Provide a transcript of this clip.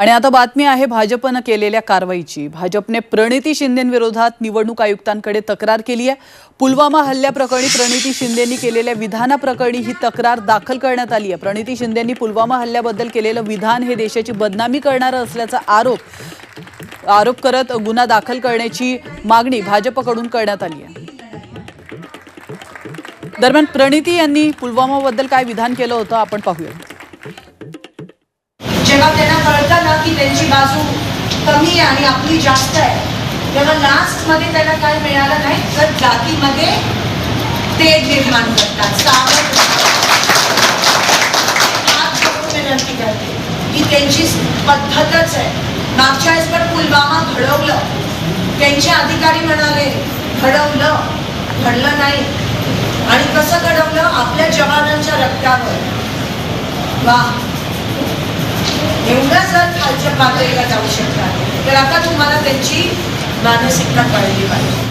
आणि आता बातमी आहे भाजपनं केलेल्या कारवाईची. भाजपने प्रणिती शिंदेविरोधात निवडणूक आयुक्तांकडे तक्रार केली आहे. पुलवामा हल्ल्याप्रकरणी प्रणिती शिंदेनी केलेल्या विधानाप्रकरणी ही तक्रार दाखल करण्यात आली आहे. प्रणिती शिंदेनी पुलवामा हल्ल्याबद्दल केलेलं विधान हे देशाची बदनामी करणारं असल्याचा आरोप आरोप करत गुन्हा दाखल करण्याची मागणी भाजपकडून करण्यात आली आहे. दरम्यान प्रणिती यांनी पुलवामाबद्दल काय विधान केलं होतं आपण पाहूया. त्यांची बाजू कमी आहे आणि आपली जास्त आहे. तेव्हा लास्टमध्ये त्यांना काय मिळालं नाही तर जातीमध्ये ते निर्माण करतात. विनंती करते. की त्यांची पद्धतच आहे. मागच्या वेळेस पण पुलवामा घडवलं. त्यांचे अधिकारी म्हणाले घडवलं. घडलं नाही. आणि कसं घडवलं? आपल्या जवानांच्या रक्तावर. वा खालच्या पातळीला जाऊ शकतात. तर आता तुम्हाला त्यांची मानसिकता कळली पाहिजे.